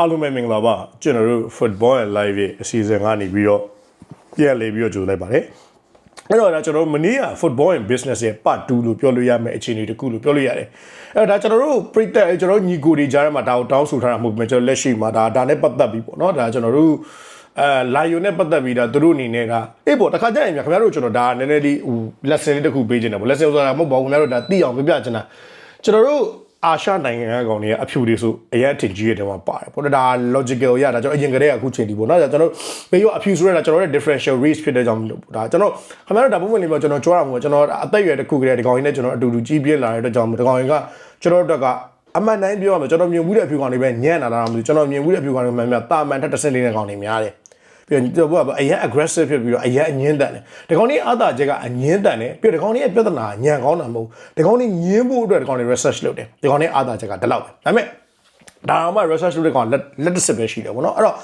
အားလုံးပဲမင်္ဂလာပါကျွန်တော်တို့ football and live ရဲ့အစီအစဉ်ကနေပြီးတော့ပြန်လည်ပြီးတော့ကြိုလိုက်ပါတယ်အဲ့တော့ဒါကျွန်တော်တို့မနေ့က football and business ရဲ့ part 2လို့ပြောလို့ရမယ့်အခြေအနေတစ်ခုလို့ပြောလို့ရတယ်အဲ့တော့ဒါကျွန်တော်တို့ပြည့်တဲ့ကျွန်တော်တို့ညီကိုတွေကြားထဲမှာဒါကိုတောင်းဆိုထားတာမဟုတ်ဘူးကျွန်တော်လက်ရှိမှာဒါဒါနဲ့ပတ်သက်ပြီးပေါ့နော်ဒါကျွန်တော်တို့အဲလာယိုနဲ့ပတ်သက်ပြီးဒါသူတို့အနေနဲ့ဒါအေးပေါ့တခါကျရင်ခင်ဗျားတို့ကျွန်တော်ဒါနည်းနည်းလေးဟို lesson လေးတစ်ခုပေးခြင်းတယ်ပေါ့ lesson ဆိုတာမဟုတ်ပါဘူးခင်ဗျားတို့ဒါသိအောင်ပြပြချင်တာကျွန်တော်တို့ အာရှနိုင်ငံကောင်တွေကအဖြူတွေဆိုအရင်အထင်ကြီးတဲ့မှာပါတယ်ပေါ့ဒါ logical ရတာကျွန်တော်အရင်ကတည်းကအခုချိန်ဒီပေါ့နော်ကျွန်တော်ဘေးရောအဖြူဆိုရတာကျွန်တော်ရဲ့ differential race ဖြစ်တဲ့ကြောင့်ဒါကျွန်တော်ခင်ဗျားတို့ဒါပုံမှန်လေးပေါ့ကျွန်တော်ကြွားတာမဟုတ်ကျွန်တော်အသက်အရွယ်တစ်ခုကလေးဒီကောင်ကြီးနဲ့ကျွန်တော်အတူတူကြီးပြင်းလာတဲ့အတွက်ကြောင့်ဒီကောင်ကြီးကကျွန်တော်တို့အတွက်ကအမှန်တိုင်းပြောရမယ်ကျွန်တော်မြင်မှုတဲ့အဖြူကောင်တွေပဲညံ့လာတာမလို့ကျွန်တော်မြင်မှုတဲ့အဖြူကောင်တွေမှန်မှန်တာမန်ထက်တစ်ဆင့်လေးတဲ့ကောင်တွေများတယ် ပြီးတော့ဘောကအရင် aggressive ဖြစ်ပြီးတော့အရင်အငင်းတန်တယ်ဒီကောင်လေးအာသာချက်ကအငင်းတန်တယ်ပြီးတော့ဒီကောင်လေးရဲ့ပြဿနာညံကောင်းတာမဟုတ်ဒီကောင်လေးငင်းဖို့အတွက်ဒီကောင်လေး research လုပ်တယ်ဒီကောင်လေးအာသာချက်ကဒီလောက်ပဲဒါပေမဲ့ဒါမှ research လုပ်တဲ့ကောင်လက်လက်တစ်စစ်ပဲရှိတယ်ပေါ့နော်အဲ့တော့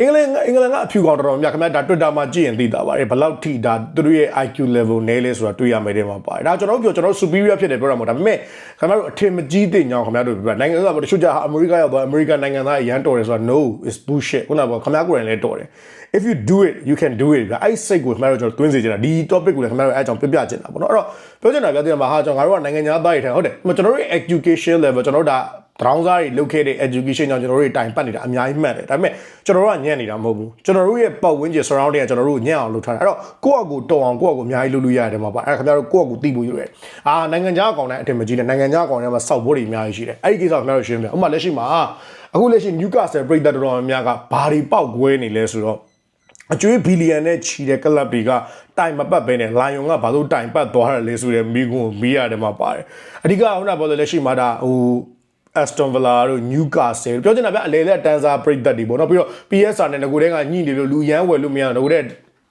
အင်္ဂလန်အင်္ဂလန်ကအဖြူကောင်တော်တော်များခင်ဗျာဒါ Twitter မှာကြည့်ရင်သိတာပါတယ်ဘယ်လောက်ထိဒါသူတို့ရဲ့ IQ level နဲလဲဆိုတာတွေ့ရမယ်တဲ့မှာပါတယ်ဒါကျွန်တော်တို့ပြောကျွန်တော် superior ဖြစ်တယ်ပြောတာမဟုတ်ဒါပေမဲ့ခင်ဗျားတို့အထင်မကြီးသိညောင်းခင်ဗျားတို့ပြနိုင်ငံကတချို့ကြအမေရိကရောက်သွားအမေရိကန်နိုင်ငံသားအရန်တော်တယ်ဆိုတာ no is bullshit ခုနကခင်ဗျားကိုယ်တိုင်လည်းတော်တယ် if you do it you can do it ဗျအဲ့စိတ်ကိုခင်ဗျားတို့ကျွန်တော်တွင်းစေချင်တာဒီ topic ကိုလည်းခင်ဗျားတို့အဲ့အကြောင်းပြပြချင်တာပေါ့နော်အဲ့တော့ပြောချင်တာပြောချင်တာဟာကျွန်တော်ငါတို့ကနိုင်ငံသားသားတွေထိုင်ဟုတ်တယ်ကျွန်တော်တို့ရဲ့ education level ကျွန်တော်တို့ဒါ တရောင်းစားတွေလုပ်ခဲ့တဲ့ education ကြောင့်ကျွန်တော်တို့တွေတိုင်ပတ်နေတာအများကြီးမှတ်တယ်ဒါပေမဲ့ကျွန်တော်တို့ကညံ့နေတာမဟုတ်ဘူးကျွန်တော်တို့ရဲ့ပတ်ဝန်းကျင် surrounding ကကျွန်တော်တို့ညံ့အောင်လုပ်ထားတာအဲ့တော့ကိုယ့်အကူတော်အောင်ကိုယ့်အကူအများကြီးလုပ်လို့ရတယ်မှာပါအဲ့ဒါခင်ဗျားတို့ကိုယ့်အကူသိဖို့ရတယ်အာနိုင်ငံခြားအကောင့်တိုင်းအထင်မကြီးနဲ့နိုင်ငံခြားအကောင့်ထဲမှာစောက်ဖို့တွေအများကြီးရှိတယ်အဲ့ဒီကိစ္စကိုခင်ဗျားတို့ရှင်းပြဥပမာလက်ရှိမှာအခုလက်ရှိ Newcastle ပြည်သက်တော်တော်များများကဘာတွေပောက်ကွဲနေလဲဆိုတော့အကျွေးဘီလီယံနဲ့ချီတဲ့ကလပ်တွေကတိုင်မပတ်ပဲနဲ့လိုင်ယွန်ကဘာလို့တိုင်ပတ်သွားတယ်လဲဆိုတဲ့မိကွန်းကိုမိရတယ်မှာပါတယ်အဓိကခုနကပြောလို့လက်ရှိမှာဒါဟို Aston Villa တို့ Newcastle ပြောချင်တာဗျအလေလက်တန်းစားပရိသတ်တွေပေါ့နော်ပြီးတော့ PSR နဲ့ငကိုတည်းကညှိနေလို့လူရန်ဝယ်လို့မရတော့ငကိုတည်း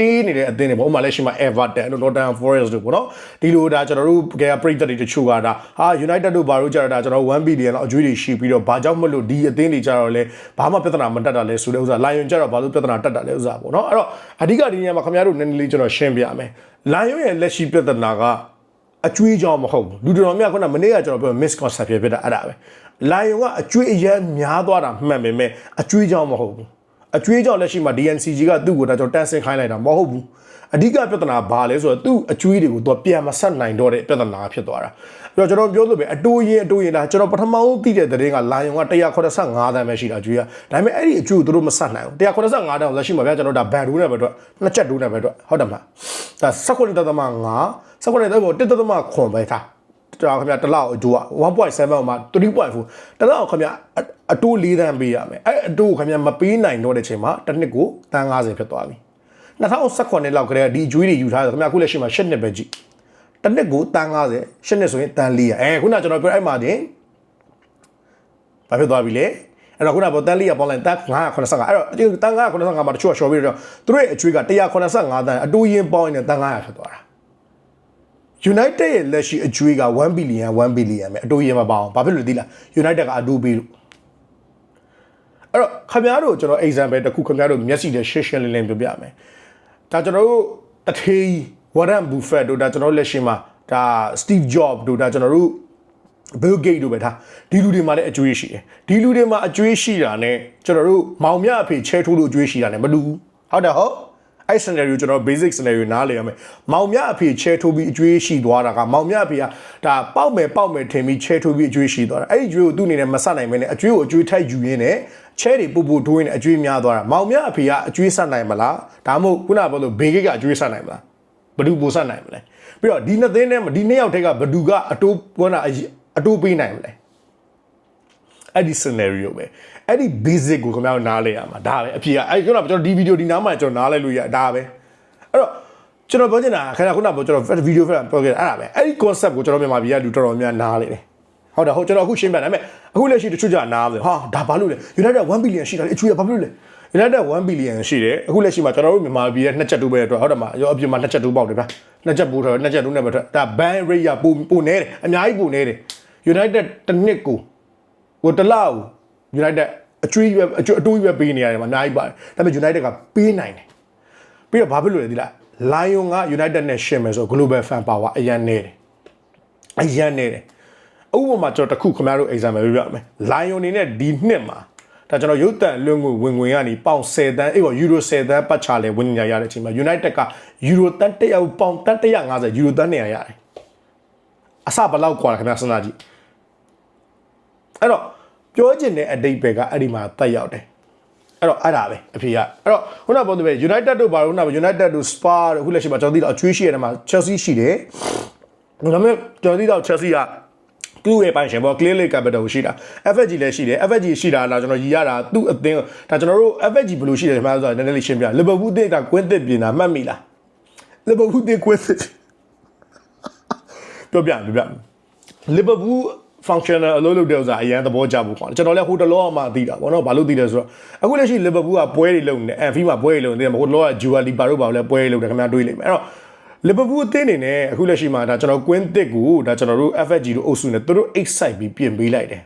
တေးနေတဲ့အသင်းတွေပေါ့ဥပမာလက်ရှိမှာ Everton တို့ Nottingham Forest တို့ပေါ့နော်ဒီလိုဒါကျွန်တော်တို့ကပရိသတ်တွေတချို့ကဒါဟာ United တို့ဘာလို့ကြတော့ဒါကျွန်တော်1 billion လောက်အကျွေးတွေရှိပြီးတော့ဘာကြောင့်မလို့ဒီအသင်းတွေကြတော့လဲဘာမှပြဿနာမတက်တာလဲဆိုတဲ့ဥစ္စာ Lion ကြတော့ဘာလို့ပြဿနာတက်တာလဲဥစ္စာပေါ့နော်အဲ့တော့အဓိကဒီနေရာမှာခင်ဗျားတို့နည်းနည်းလေးကျွန်တော်ရှင်းပြမယ် Lion ရဲ့လက်ရှိပြဿနာက အကျွေးကြောင်မဟုတ်ဘူးလူတော်များခုနမနေ့ကကျွန်တော်ပြော misconception ဖြစ်တာအဲ့ဒါပဲလိုင်ယုံကအကျွေးအရန်များသွားတာမှန်ပေမဲ့အကျွေးကြောင်မဟုတ်ဘူးအကျွေးကြောင်လက်ရှိမှာ DNCG ကသူ့ကိုဒါကျွန်တော်တန်းဆင်းခိုင်းလိုက်တာမဟုတ်ဘူးအဓိကပြဿနာဘာလဲဆိုတော့သူ့အကျွေးတွေကိုသူပြန်မဆက်နိုင်တော့တဲ့ပြဿနာဖြစ်သွားတာအဲ့တော့ကျွန်တော်ပြောလို့ပဲအတိုးရင်အတိုးရင်ဒါကျွန်တော်ပထမဆုံးသိတဲ့သတင်းကလိုင်ယုံက185တန်းပဲရှိတာအကျွေးကဒါပေမဲ့အဲ့ဒီအကျွေးကိုသူတို့မဆက်နိုင်ဘူး185တန်းကိုလက်ရှိမှာဗျာကျွန်တော်ဒါဘန်ဒူးနဲ့ပဲတော့နှစ်ချက်ဒူးနဲ့ပဲတော့ဟုတ်တယ်မလားဒါ19.5 19.5တက်တက်မခွန်ပဲထားတော်ခင်ဗျာတစ်လောက်အကျိုးက1.7မှာ3.4တစ်လောက်ခင်ဗျာအတိုး၄တန်းပေးရမယ်အဲ့အတိုးခင်ဗျာမပေးနိုင်တော့တဲ့ချိန်မှာတစ်နှစ်ကိုတန်း90ဖြစ်သွားပြီ2019လောက်ကလေးဒီအကျွေးတွေယူထားတယ်ခင်ဗျာအခုလက်ရှိမှာ7နှစ်ပဲကြည့်တစ်နှစ်ကိုတန်း90 7နှစ်ဆိုရင်တန်း400အဲခုနကျွန်တော်ပြောအဲ့မှာတင်ဘာဖြစ်သွားပြီလဲအဲ့တော့ခုနကပေါ်တန်လီရပေါင်းလိုက်တန်985အဲ့တော့ဒီတန်985မှာတချို့ကရှော်ပြီးတော့သူတို့ရဲ့အကျွေးက185တန်အတူရင်ပေါင်းရင်တန်900ဖြစ်သွားတာ United ရဲ့လက်ရှိအကျွေးက1 billion 1 billion ပဲအတူရင်မပါအောင်ဘာဖြစ်လို့သိလား United ကအတူပြီးလို့အဲ့တော့ခင်ဗျားတို့ကျွန်တော် example တစ်ခုခင်ဗျားတို့မျက်စိနဲ့ရှင်းရှင်းလင်းလင်းပြောပြမယ်ဒါကျွန်တော်တို့တထေး Warren Buffett တို့ဒါကျွန်တော်တို့လက်ရှိမှာဒါ Steve Jobs တို့ဒါကျွန်တော်တို့ Bill Gates တို့ပဲထားဒီလူတွေမှာလည်းအကျွေးရှိတယ်ဒီလူတွေမှာအကျွေးရှိတာ ਨੇ ကျွန်တော်တို့မောင်မြအဖေချဲထိုးလို့အကျွေးရှိတာ ਨੇ မတူဘူးဟုတ်တယ်ဟုတ် အဲ့ scenario ကျွန်တော် basic scenario နားလည်ရမယ်မောင်မြအဖေချဲထိုးပြီးအကျွေးရှိသွားတာကမောင်မြအဖေကဒါပေါက်မယ်ပေါက်မယ်ထင်ပြီးချဲထိုးပြီးအကျွေးရှိသွားတာအဲ့ဒီအကျွေးကိုသူ့အနေနဲ့မဆက်နိုင်မင်းနဲ့အကျွေးကိုအကျွေးထိုက်ယူရင်းနဲ့ချဲတွေပူပူထိုးရင်းနဲ့အကျွေးများသွားတာမောင်မြအဖေကအကျွေးဆက်နိုင်မလားဒါမှမဟုတ်ခုနကပြောလို့ဘေးကိတ်ကအကျွေးဆက်နိုင်မလားဘယ်သူပိုဆက်နိုင်မလဲပြီးတော့ဒီနှစ်သိန်းထဲမှာဒီနှစ်ယောက်ထဲကဘယ်သူကအတိုးကွန်းတာအတိုးပေးနိုင်မလဲ အဲ့ဒီ scenario ပဲအဲ့ဒီ basic ကိုခင်ဗျားတို့နားလဲရမှာဒါပဲအဖြေကအဲ့ကျွန်တော်ကျွန်တော်ဒီဗီဒီယိုဒီနားမှာကျွန်တော်နားလဲလို့ရဒါပဲအဲ့တော့ကျွန်တော်ပြောချင်တာခဏခုနကကျွန်တော်ဗီဒီယိုဖက်ပြောခဲ့တာအဲ့ဒါပဲအဲ့ဒီ concept ကိုကျွန်တော်မြန်မာပြည်ကလူတော်တော်များနားလဲတယ်ဟုတ်တယ်ဟုတ်ကျွန်တော်အခုရှင်းပြတယ်ဒါပေမဲ့အခုလက်ရှိတချို့ကြနားမလဲဟာဒါဘာလို့လဲ United 1 billion ရှိတာလေအချူရဘာလို့လဲ United 1 billion ရှိတယ်အခုလက်ရှိမှာကျွန်တော်တို့မြန်မာပြည်ရဲ့နှစ်ချက်တူပဲအတွက်ဟုတ်တယ်မရောအပြင်မှာနှစ်ချက်တူပေါက်တယ်ဗျာနှစ်ချက်ပိုးထားနှစ်ချက်တူနဲ့ပဲထွက်ဒါ ban rate ရပိုပိုနေတယ်အများကြီးပိုနေတယ် United တစ်နှစ်ကို ဟိုတစ်လောက် United အကျွေးပဲအကျွေးအတိုးပဲပေးနေရတယ်မှာအများကြီးပါတယ်ဒါပေမဲ့ United ကပေးနိုင်တယ်ပြီးတော့ဘာဖြစ်လို့လဲဒီလား Lion က United နဲ့ရှင်းမယ်ဆို global fan power အရင်နေတယ်အရင်နေတယ်ဥပမာကျွန်တော်တစ်ခုခင်ဗျားတို့ example ပြပြမယ် Lion အနေနဲ့ဒီနှစ်မှာ ဒါကျွန်တော်ရုပ်တံလွင့်ငွေဝင်ငွေကနေပေါင်10တန်းအေးပေါ့ယူရို10တန်းပတ်ချလဲဝင်ညာရတဲ့အချိန်မှာ United ကယူရိုတန်း100ပေါင်တန်း150ယူရိုတန်း200ရတယ်အစဘယ်လောက်กว่าလဲခင်ဗျာစဉ်းစားကြည့် အဲ့တော့ပြောချင်တဲ့အတိတ်ပဲကအဲ့ဒီမှာတက်ရောက်တယ်အဲ့တော့အဲ့ဒါပဲအဖေကအဲ့တော့ခုနကပြောတဲ့ United တို့ဘာလို့ခုနက United တို့ Spa တို့အခုလက်ရှိမှာကျွန်တော်သိတော့အချွေးရှိရတယ်မှာ Chelsea ရှိတယ်ဒါပေမဲ့ကျွန်တော်သိတော့ Chelsea ကသူ့ရဲ့ပိုင်ရှင်ပေါ့ clearly capital ရှိတာ FFG လည်းရှိတယ် FFG ရှိတာလားကျွန်တော်ရည်ရတာသူ့အသင်းဒါကျွန်တော်တို့ FFG ဘယ်လိုရှိတယ်ဒီမှာဆိုတော့နည်းနည်းလေးရှင်းပြ Liverpool အသင်းကကွင်းသစ်ပြင်တာမှတ်မိလား Liverpool အသင်းကွင်းသစ်ပြောပြပြောပြ Liverpool functional အလုပ်လုပ်တဲ့ဥစ္စာအရန်သဘောကျဖို့ခေါ်တယ်ကျွန်တော်လည်းဟိုတလောမှသိတာဗောနော်ဘာလို့သိတယ်ဆိုတော့အခုလက်ရှိ Liverpool ကပွဲတွေလုပ်နေတယ် Anfield မှာပွဲတွေလုပ်နေတယ်ဟိုတလောက Juali ဘာလို့ဘာလို့လဲပွဲတွေလုပ်တယ်ခင်ဗျာတွေးလိမ့်မယ်အဲ့တော့ Liverpool အသင်းအနေနဲ့အခုလက်ရှိမှာဒါကျွန်တော်ကွင်းတစ်ကိုဒါကျွန်တော်တို့ FFG တို့အုပ်စုနဲ့သူတို့ excite ပြီးပြင်ပေးလိုက်တယ်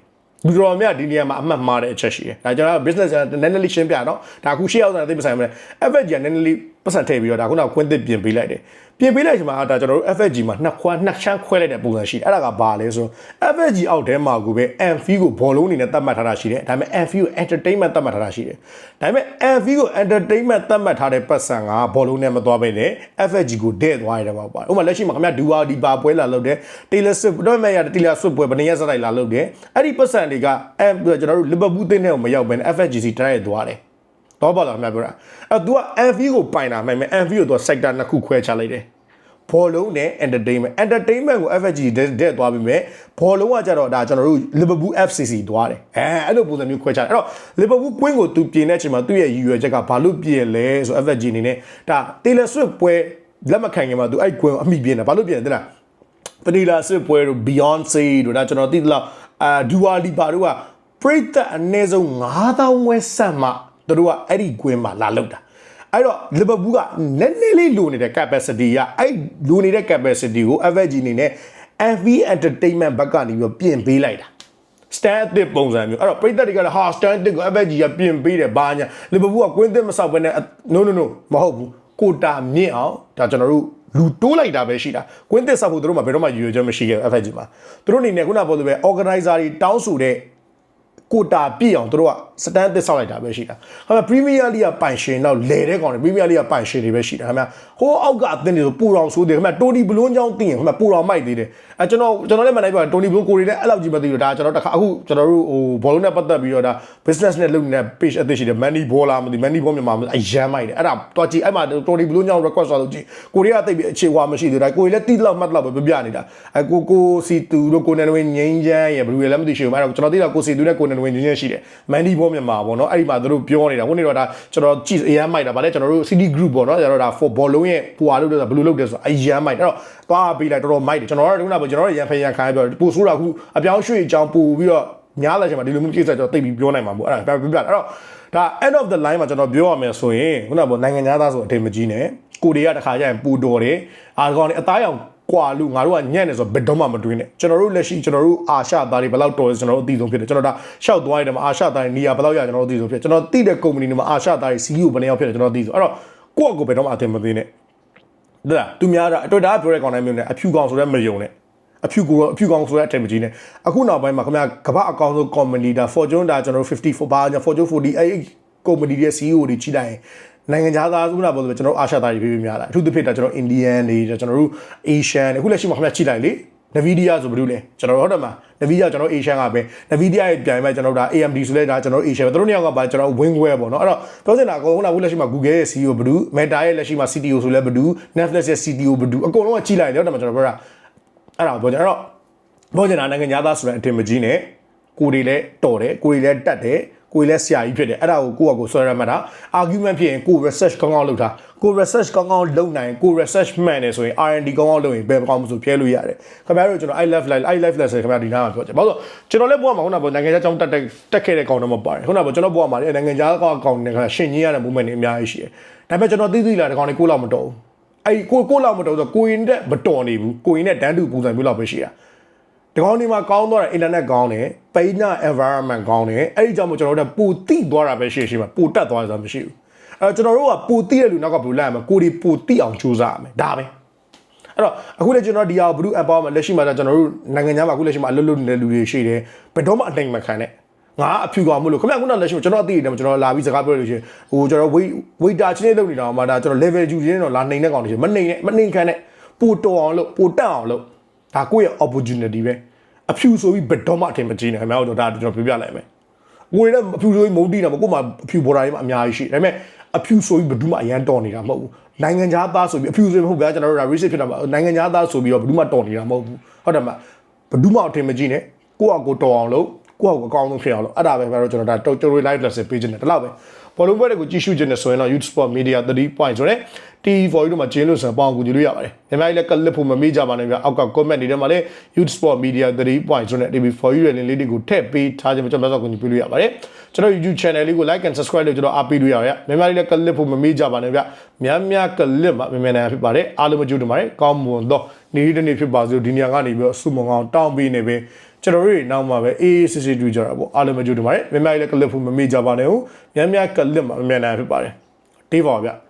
လူတော်များဒီနေရာမှာအမှတ်မှားတဲ့အချက်ရှိတယ်။ဒါကျွန်တော် business နည်းနည်းလေးရှင်းပြတော့ဒါအခုရှေ့ရောက်တာသိမဆိုင်မလဲ FFG ကနည်းနည်းလေး ပတ်စံထည့်ပြီးတော့ဒါခုနကကွင်းသစ်ပြင်ပေးလိုက်တယ်။ပြင်ပေးလိုက်ချိန်မှာဒါကျွန်တော်တို့ FFG မှာနှစ်ခွာနှစ်ချမ်းခွဲလိုက်တဲ့ပုံစံရှိတယ်။အဲ့ဒါကဘာလဲဆိုတော့ FFG အောက်ထဲမှာကိုပဲ MV ကိုဘောလုံးအနေနဲ့သတ်မှတ်ထားတာရှိတယ်။ဒါပေမဲ့ MV ကို entertainment သတ်မှတ်ထားတာရှိတယ်။ဒါပေမဲ့ MV ကို entertainment သတ်မှတ်ထားတဲ့ပတ်စံကဘောလုံးနဲ့မသွားဘဲနဲ့ FFG ကိုဒဲ့သွားရတယ်ပေါ့။ဥပမာလက်ရှိမှာခင်ဗျာဒူဝါဒီပါပွဲလာလုပ်တယ် Taylor Swift တော့မဲ့ရ Taylor Swift ပွဲဘယ်နေရစတိုက်လာလုပ်တယ်။အဲ့ဒီပတ်စံတွေကအဲကျွန်တော်တို့ Liverpool တင်းနဲ့မရောက်ဘဲနဲ့ FFGC တိုက်ရိုက်သွားတယ်။ တော့ပါလားခင်ဗျာပြောတာ။အဲ तू က MV ကိုပိုင်တာမှန်မယ် MV ကို तू sector နှစ်ခုခွဲခြားလိုက်တယ်။ဘောလုံးနဲ့ entertainment entertainment ကို FFG တဲ့သွားပြီးမြဲဘောလုံးကကြတော့ဒါကျွန်တော်တို့ Liverpool FCC သွားတယ်အဲအဲ့လိုပုံစံမျိုးခွဲခြားတယ်အဲ့တော့ Liverpool ကွင်းကိုသူပြင်တဲ့အချိန်မှာသူ့ရဲ့ရည်ရွယ်ချက်ကဘာလို့ပြင်လဲဆို FFG အနေနဲ့ဒါ Taylor Swift ပွဲလက်မခံခင်မှာသူအဲ့ကွင်းကိုအမိပြင်တယ်ဘာလို့ပြင်လဲသိလားပနီလာစစ်ပွဲတို့ Beyonce တို့ဒါကျွန်တော်သိသလောက်အာဒူဝါလီပါတို့ကပရိသတ်အနည်းဆုံး9000ဝဲဆက်မှ တို့ကအဲ့ဒီကွင်းမှာလာလောက်တာအဲ့တော့လီဗာပူးကနည်းနည်းလေးလိုနေတဲ့ capacity ကအဲ့လိုနေတဲ့ capacity ကို FVG အနေနဲ့ FV Entertainment ဘက်ကနေပြီးတော့ပြင်ပေးလိုက်တာ stand အသစ်ပုံစံမျိုးအဲ့တော့ပရိသတ်တွေကလည်းဟာ stand အသစ်ကို FVG ကပြင်ပေးတယ်ဘာညာလီဗာပူးကကွင်းသစ်မဆောက်ဘဲနဲ့ no no no မဟုတ်ဘူးကိုတာမြင့်အောင်ဒါကျွန်တော်တို့လူတိုးလိုက်တာပဲရှိတာကွင်းသစ်ဆောက်ဖို့တို့မှဘယ်တော့မှရည်ရွယ်ချက်မရှိခဲ့ဘူး FVG မှာတို့အနေနဲ့ခုနပြောသလိုပဲ organizer တွေတောင်းဆိုတဲ့ ကိုတာပြည့်အောင်တို့ကစတန်သစ်ဆောက်လိုက်တာပဲရှိတာ။ဟာပရီးမီးယားလိဂ်ကပိုင်ရှင်တော့လဲတဲ့ကောင်တွေပရီးမီးယားလိဂ်ကပိုင်ရှင်တွေပဲရှိတာခင်ဗျာ။ဟိုးအောက်ကအသင်းတွေဆိုပူတော်ဆိုးတယ်ခင်ဗျာ။တိုနီဘလွန်းချောင်းသိရင်ခင်ဗျာပူတော်မိုက်သေးတယ်။အဲကျွန်တော်ကျွန်တော်လည်းမနိုင်ပါတိုနီဘလွန်းကိုရီနဲ့အဲ့လောက်ကြီးမသိဘူးဒါကျွန်တော်တခါအခုကျွန်တော်တို့ဟိုဘောလုံးနဲ့ပတ်သက်ပြီးတော့ဒါ business နဲ့လုပ်နေတဲ့ page အသစ်ရှိတယ် money ball လားမသိ money ball မြန်မာအရန်မိုက်တယ်အဲ့ဒါတော့ကြည့်အဲ့မှာတိုနီဘလွန်းချောင်း request ဆိုလို့ကြည့်ကိုရီးယားသိပြီးအခြေဝါမရှိသေးတာကိုရီလည်းတိလောက်မှတ်လောက်ပဲပြပြနေတာအဲကိုကိုစီတူတို့ကိုနန်ဝင်းငိမ့်ချမ်းရဘလူရလည်းမသိရှိဘူးအဲ့တော့ကျွန်တော်သိတာကိုစီတူနဲ့ကိုနန်ဝင်းငိမ့်ချမ်းရှိတယ် money ball မြန်မာပေါ့နော်အဲ့ဒီမှာသူတို့ပြောနေတာဟိုနေ့တော့ဒါကျွန်တော်ကြည့်အရန်မိုက်တာဗာလဲကျွန်တော်တို့ city group ပေါ့နော်ကျွန်တော်ဒါ football လုံးရဲ့ဟိုဟာလို့ဘယ်လိုလုပ်တယ်ဆိုအရန်မိုက်အဲ့တော့သွားပေးလိုက်တော်တော်မိုက်တယ်ကျွန်တော်တို့ကခုနကကျွန်တော်တို့ရန်ဖန်ရန်ခိုင်းပြောပို့ဆိုးတာခုအပြောင်းရွှေ့အကြောင်းပို့ပြီးတော့ညားလာချင်မှာဒီလိုမျိုးကိစ္စကျွန်တော်သိပြီးပြောနိုင်မှာပေါ့အဲ့ဒါပြပြအဲ့တော့ဒါ end of the line မှာကျွန်တော်ပြောရမယ်ဆိုရင်ခုနကပေါ့နိုင်ငံသားဆိုအထင်မကြီးနဲ့ကိုတွေကတခါကျရင်ပူတော်တယ်အာကောင်တွေအသားရောင် ကွာလူငါတို့ကညံ့နေဆိုဘယ်တော့မှမတွေးနဲ့ကျွန်တော်တို့လက်ရှိကျွန်တော်တို့အာရှသားတွေဘယ်လောက်တော်လဲကျွန်တော်တို့အသိဆုံးဖြစ်တယ်ကျွန်တော်ဒါရှောက်သွားရတယ်မှာအာရှသားတွေနေရာဘယ်လောက်ရကျွန်တော်တို့အသိဆုံးဖြစ်ကျွန်တော်သိတဲ့ကုမ္ပဏီတွေမှာအာရှသားတွေ CEO ဘယ်နှယောက်ဖြစ်တယ်ကျွန်တော်သိဆုံးအဲ့တော့ကိုယ့်အကိုဘယ်တော့မှအထင်မသေးနဲ့ဒါသူများတာအတွက်ဒါပြောတဲ့ကောင်တိုင်းမျိုးနဲ့အဖြူကောင်ဆိုတဲ့မယုံနဲ့အဖြူကိုအဖြူကောင်ဆိုတဲ့အထင်မကြီးနဲ့အခုနောက်ပိုင်းမှာခင်ဗျာကမ္ဘာအကောင်ဆုံး company ဒါ Fortune ဒါကျွန်တော်တို့54ဘာညာ Fortune 40အဲ့ company ရဲ့ CEO တွေကြီးတိုင်း နိုင်ငံခြားသားဥနာပေါ်ဆိုကျွန်တော်တို့အာရှသားတွေပြေးပြေးများလာအထူးသဖြင့်ဒါကျွန်တော် Indian တွေကျွန်တော်တို့ Asian တွေအခုလက်ရှိမှာခင်ဗျာကြည့်လိုက်လေ Nvidia ဆိုဘယ်လိုလဲကျွန်တော်တို့ဟုတ်တယ်မှာ Nvidia ကျွန်တော် Asian ကပဲ Nvidia ရဲ့ပြိုင်မဲ့ကျွန်တော်တို့ဒါ AMD ဆိုလဲဒါကျွန်တော် Asian ပဲသူတို့နှစ်ယောက်ကပါကျွန်တော် Wingware ပေါ့နော်အဲ့တော့ပြောစင်တာအကုန်လုံးကအခုလက်ရှိမှာ Google ရဲ့ CEO ဘယ်သူ Meta ရဲ့လက်ရှိမှာ CTO ဆိုလဲဘယ်သူ Netflix ရဲ့ CTO ဘယ်သူအကုန်လုံးကကြည့်လိုက်တယ်ဟုတ်တယ်မှာကျွန်တော်ပြောတာအဲ့ဒါပြောကြအဲ့တော့ပြောချင်တာနိုင်ငံသားသားဆိုတဲ့အထင်မကြီးနဲ့ကိုတွေလည်းတော်တယ်ကိုတွေလည်းတတ်တယ် ကိုယ်လည်းဆရာကြီးဖြစ်တယ်အဲ့ဒါကိုကိုယ့်အကိုဆွဲရမှတ်တာ argument ဖြစ်ရင်ကို research ကောင်းကောင်းလုပ်တာကို research ကောင်းကောင်းလုပ်နိုင်ကို research မှန်တယ်ဆိုရင် R&D ကောင်းကောင်းလုပ်ရင်ဘယ်ကောင်းမှဆိုပြဲလို့ရတယ်ခင်ဗျားတို့ကျွန်တော် I love life I life lesson ခင်ဗျားဒီနားမှာပြောချင်ဘာလို့ကျွန်တော်လည်းဘုရားမှာခုနကပြောနိုင်ငံခြားကျောင်းတက်တက်ခဲ့တဲ့ကောင်တော့မပါတယ်ခုနကပြောကျွန်တော်ဘုရားမှာလည်းနိုင်ငံခြားကောင်ကောင်တွေခင်ဗျာရှင်ကြီးရတဲ့ movement တွေအများကြီးရှိတယ်ဒါပေမဲ့ကျွန်တော်သိသိလာတဲ့ကောင်တွေကိုလောက်မတော်ဘူးအဲ့ကိုကိုလောက်မတော်ဆိုကိုရင်တဲ့မတော်နေဘူးကိုရင်နဲ့တန်းတူပုံစံမျိုးလောက်ပဲရှိတာ ဒီကောင်းဒီမှာကောင်းသွားတယ် internet ကောင်းတယ်ပိန်းနာ environment ကောင်းတယ်အဲ့ဒီကြောင့်မို့ကျွန်တော်တို့ကပူတိသွားတာပဲရှိရှိမှာပူတက်သွားတယ်ဆိုတာမရှိဘူးအဲ့တော့ကျွန်တော်တို့ကပူတိတဲ့လူနောက်ကဘယ်လိုလိုက်ရမလဲကိုဒီပူတိအောင်ကြိုးစားရမယ်ဒါပဲအဲ့တော့အခုလည်းကျွန်တော်ဒီဟာဘလူး empowerment လက်ရှိမှာကျွန်တော်တို့နိုင်ငံခြားမှာအခုလက်ရှိမှာအလုပ်လုပ်နေတဲ့လူတွေရှိတယ်ဘယ်တော့မှအနိုင်မခံနဲ့ငါအဖြူကောင်မလို့ခင်ဗျခုနလက်ရှိကျွန်တော်အသိတယ်ကျွန်တော်လာပြီးစကားပြောလို့ရှိရင်ဟိုကျွန်တော် wait waiter ချင်းလေးလုပ်နေတာမှဒါကျွန်တော် level ယူချင်းတော့လာနှိမ်တဲ့ကောင်တွေရှိမနှိမ်နဲ့မနှိမ်ခံနဲ့ပိုတော်အောင်လို့ပိုတက်အောင်လို့ ဒါကိုယ့်ရဲ့ opportunity ပဲအဖြူဆိုပြီးဘယ်တော့မှအထင်မကြီးနဲ့ခင်ဗျာတို့ဒါကျွန်တော်ပြောပြလိုက်မယ်ကိုယ်လည်းအဖြူဆိုပြီးမုန်းတီးတာမကိုယ်မှအဖြူဘော်ဒါတွေမှအများကြီးရှိဒါပေမဲ့အဖြူဆိုပြီးဘယ်သူမှအရန်တော်နေတာမဟုတ်ဘူးနိုင်ငံခြားသားဆိုပြီးအဖြူဆိုပြီးမဟုတ်ဗျာကျွန်တော်တို့ဒါ racist ဖြစ်တာပါနိုင်ငံခြားသားဆိုပြီးတော့ဘယ်သူမှတော်နေတာမဟုတ်ဘူးဟုတ်တယ်မဘယ်သူမှအထင်မကြီးနဲ့ကိုယ့်အကိုတော်အောင်လို့ကိုယ့်အကိုအကောင်းဆုံးဖြစ်အောင်လို့အဲ့ဒါပဲပဲတော့ကျွန်တော်ဒါတော်ကျွန်တော် live lesson ပေးခြင်းတယ်ဒီလောက်ပဲ ဘောလုံးပွဲတွေကိုကြည့်ရှုခြင်းနဲ့ဆိုရင်တော့ Youth Sport Media 3 point ဆိုတဲ့ TV4 တို့မှာကျင်းလို့ဆိုရင်ပေါအောင်ကူကြည့်လို့ရပါတယ်။မြန်မာပြည်လည်းကလစ်ဖို့မမေ့ကြပါနဲ့ဗျ။အောက်က comment တွေထဲမှာလည်း Youth Sport Media 3 point ဆိုတဲ့ TV4 ရဲ့ link လေးတွေကိုထည့်ပေးထားခြင်းကျွန်တော်တို့ကူညီပေးလို့ရပါတယ်။ကျွန်တော် YouTube channel လေးကို like and subscribe လုပ်ကျွန်တော်အားပေးလို့ရပါတယ်။မြန်မာပြည်လည်းကလစ်ဖို့မမေ့ကြပါနဲ့ဗျ။များများကလစ်မှာမြန်မာနိုင်ငံဖြစ်ပါတယ်။အားလုံးမကြိုးတင်ပါတယ်။ကောင်းမွန်သောနေ့တစ်နေ့ဖြစ်ပါစို့ဒီနေရာကနေပြီးတော့စုမုံအောင်တောင်းပေးနေပဲ ကျွန်တော်တို့နောက်မှာပဲအေးအေးဆေးဆေးတွေ့ကြတာပေါ့အားလုံးမကြိုးတင်ပါတယ်။မြန်မာပြည်လည်းကလစ်ဖို့မမေ့ကြပါနဲ့ဟုတ်။များများကလစ်မှာမြန်မာနိုင်ငံဖြစ်ပါတယ်။တေးပါဗျ။